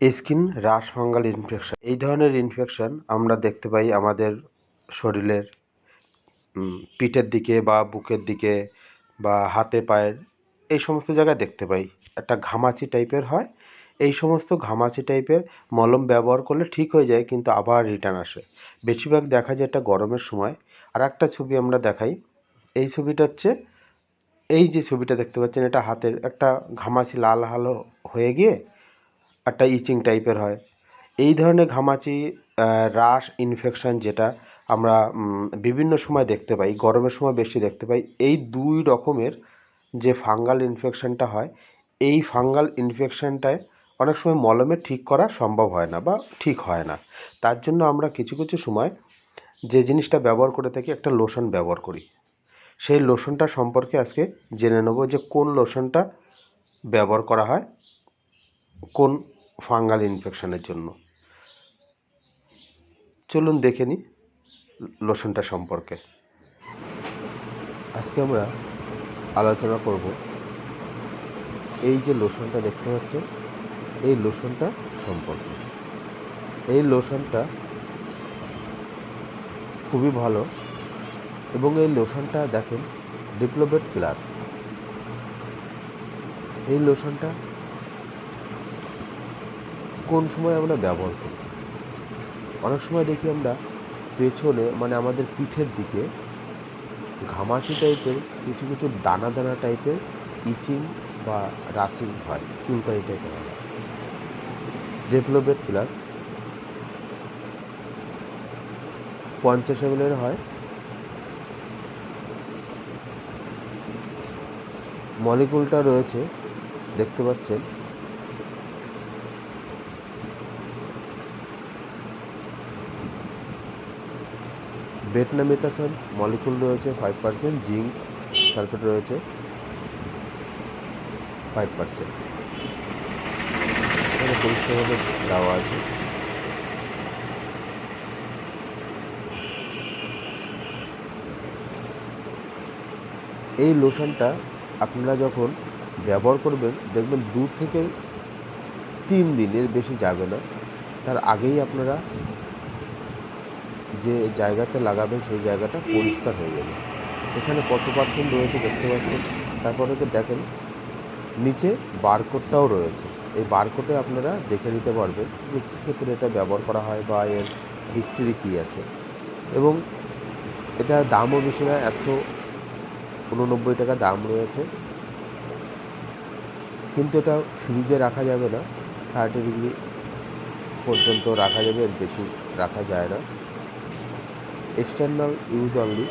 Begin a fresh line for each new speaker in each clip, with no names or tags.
Skin রাশ fungal infection. এই ধরনের infection আমরা দেখতে পাই আমাদের শরীরের পিঠের দিকে বা বুকের দিকে বা হাতে, পায়ের, এই সমস্ত জায়গায় দেখতে পাই। একটা ঘামাচি টাইপের হয়। এই সমস্ত ঘামাচি টাইপের মলম ব্যবহার করলে ঠিক হয়ে যায়, কিন্তু আবার রিটার্ন আসে। বেশিরভাগ দেখা যায় এটা গরমের সময়। আর একটা ছবি আমরা দেখাই। এই ছবিটা হচ্ছে, এই যে ছবিটা দেখতে পাচ্ছেন, এটা হাতের একটা ঘামাচি লাল হালো হয়ে গিয়ে একটা ইচিং টাইপের হয়। এই ধরনের ঘামাচি রাশ ইনফেকশন যেটা আমরা বিভিন্ন সময় দেখতে পাই, গরমের সময় বেশি দেখতে পাই, এই দুই রকমের যে ফাঙ্গাল ইনফেকশনটা হয়, এই ফাঙ্গাল ইনফেকশনটায় অনেক সময় মলমে ঠিক করা সম্ভব হয় না বা ঠিক হয় না। তার জন্য আমরা কিছু কিছু সময় যে জিনিসটা ব্যবহার করে থাকি, একটা লোশন ব্যবহার করি। সেই লোশনটা সম্পর্কে আজকে জেনে নেব যে কোন লোশনটা ব্যবহার করা হয়, কোন ফাঙ্গাল ইনফেকশনের জন্য। চলুন দেখে নিই লোশনটা সম্পর্কে। আজকে আমরা আলোচনা করব এই যে লোশনটা দেখতে পাচ্ছেন, এই লোশনটা সম্পর্কে। এই লোশনটা খুবই ভালো এবং এই লোশনটা দেখেন ডিপ্লোবেট প্লাস এই লোশনটা কোন সময় আমরা ব্যবহার করি? অনেক সময় দেখি আমরা পেছনে মানে আমাদের পিঠের দিকে ঘামাচি টাইপের, কিছু কিছু দানা দানা টাইপের ইচিং বা রাসিং হয়, চুলকানি টাইপের হয়। ডেভেলপেড প্লাস পঞ্চাশ এমএলের হয়। মলিকুলটা রয়েছে, দেখতে পাচ্ছেন। বেটনামিথাসন মলিকুল রয়েছে ফাইভ পার্সেন্ট জিঙ্ক সালফেট রয়েছে ফাইভ পার্সেন্ট এখানে পরিষ্কারভাবে দেওয়া আছে। এই লোশনটা আপনারা যখন ব্যবহার করবেন, দেখবেন দু থেকে তিন দিনের বেশি যাবে না। তার আগেই আপনারা যে জায়গাতে লাগাবেন সেই জায়গাটা পরিষ্কার হয়ে যাবে। এখানে কত পার্সেন্ট রয়েছে দেখতে পাচ্ছেন? তারপরে দেখেন নিচে বারকোডটাও রয়েছে। এই বারকোডে আপনারা দেখে নিতে পারবেন যে কী ক্ষেত্রে এটা ব্যবহার করা হয় বা এর হিস্ট্রি কী আছে। এবং এটা দামও বেশি না একশো উননব্বই টাকা দাম রয়েছে। কিন্তু এটা ফ্রিজে রাখা যাবে না থার্টি ডিগ্রি পর্যন্ত রাখা যাবে এর বেশি রাখা যায় না। এক্সটার্নাল ইউজ অনলি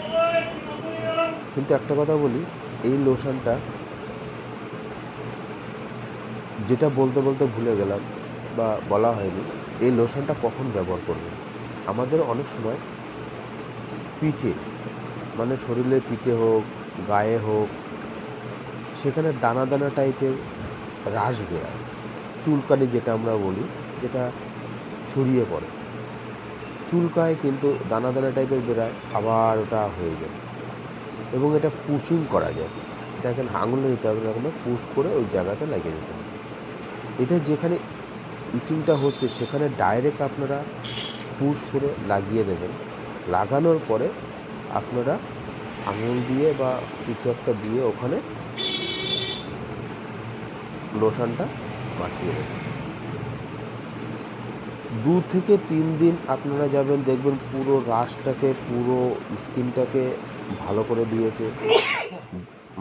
কিন্তু একটা কথা বলি, এই লোশনটা যেটা বলতে বলতে ভুলে গেলাম বা বলা হয়নি, এই লোশনটা কখন ব্যবহার করবেন আমাদের অনেক সময় পিঠে মানে শরীরের পিঠে হোক, গায়ে হোক, সেখানে দানা দানা টাইপের রাস বেরায়। চুলকানি যেটা আমরা বলি, যেটা ছড়িয়ে পড়ে। চুলকায়, কিন্তু দানা দানা টাইপের বেরায় আবার ওটা হয়ে যায়। এবং এটা পুশিং করা যায়। দেখেন, আঙুলে নিতে হবে, এরকম পুশ করে ওই জায়গাতে লাগিয়ে নিতে হবে। এটা যেখানে ইচিংটা হচ্ছে, সেখানে ডাইরেক্ট আপনারা পুশ করে লাগিয়ে দেবেন। লাগানোর পরে আপনারা আঙুল দিয়ে বা কিছু একটা দিয়ে ওখানে লোশনটা মাখিয়ে দেবেন। দু থেকে তিন দিন আপনারা যাবেন, দেখবেন পুরো রাশটাকে পুরো স্কিনটাকে ভালো করে দিয়েছে।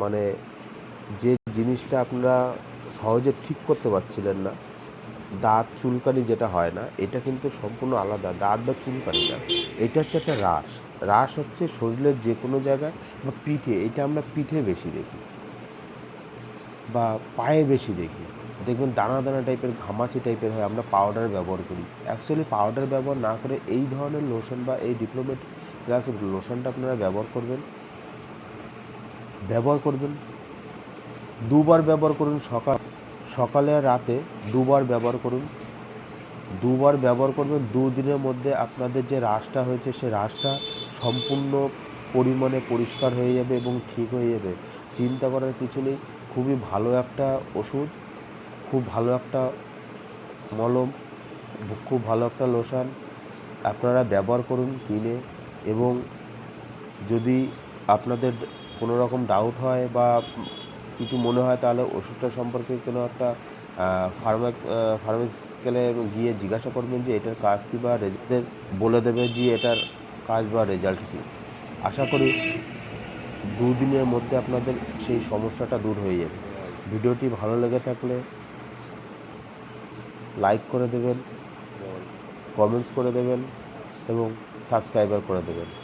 মানে যে জিনিসটা আপনারা সহজে ঠিক করতে পারছিলেন না, দাঁত চুলকানি যেটা হয় না, এটা কিন্তু সম্পূর্ণ আলাদা, দাঁত বা চুলকানি না এটা হচ্ছে একটা রাস। রাস হচ্ছে শরীরের যে কোনো জায়গায় বা পিঠে, এটা আমরা পিঠে বেশি দেখি বা পায়ে বেশি দেখি। দেখবেন দানা দানা টাইপের ঘামাচি টাইপের হয়, আমরা পাউডার ব্যবহার করি। অ্যাকচুয়ালি পাউডার ব্যবহার না করে এই ধরনের লোশন বা এই ডিপ্লোমেট গ্লাস লোশনটা আপনারা ব্যবহার করবেন। ব্যবহার করবেন। দুবার ব্যবহার করুন সকাল, সকালে আর রাতে দুবার ব্যবহার করুন। দুবার ব্যবহার করবেন, দুদিনের মধ্যে আপনাদের যে রাশটা হয়েছে, সে রাশটা সম্পূর্ণ পরিমাণে পরিষ্কার হয়ে যাবে এবং ঠিক হয়ে যাবে। চিন্তা করার কিছু নেই, খুবই ভালো একটা ওষুধ। খুব ভালো একটা মলম, খুব ভালো একটা লোশন আপনারা ব্যবহার করুন কিনে এবং যদি আপনাদের কোনো রকম ডাউট হয় বা কিছু মনে হয় তাহলে ওষুধটা সম্পর্কে কোনো একটা ফার্মা ফার্মেসিক্যালে গিয়ে জিজ্ঞাসা করবেন যে এটার কাজ কী বা রেজাল্টের বলে দেবে যে এটার কাজ বা রেজাল্ট কী। আশা করি দুদিনের মধ্যে আপনাদের সেই সমস্যাটা দূর হয়ে যাবে। ভিডিওটি ভালো লেগে থাকলে লাইক করে দেবেন কমেন্টস করে দেবেন এবং সাবস্ক্রাইবার করে দেবেন।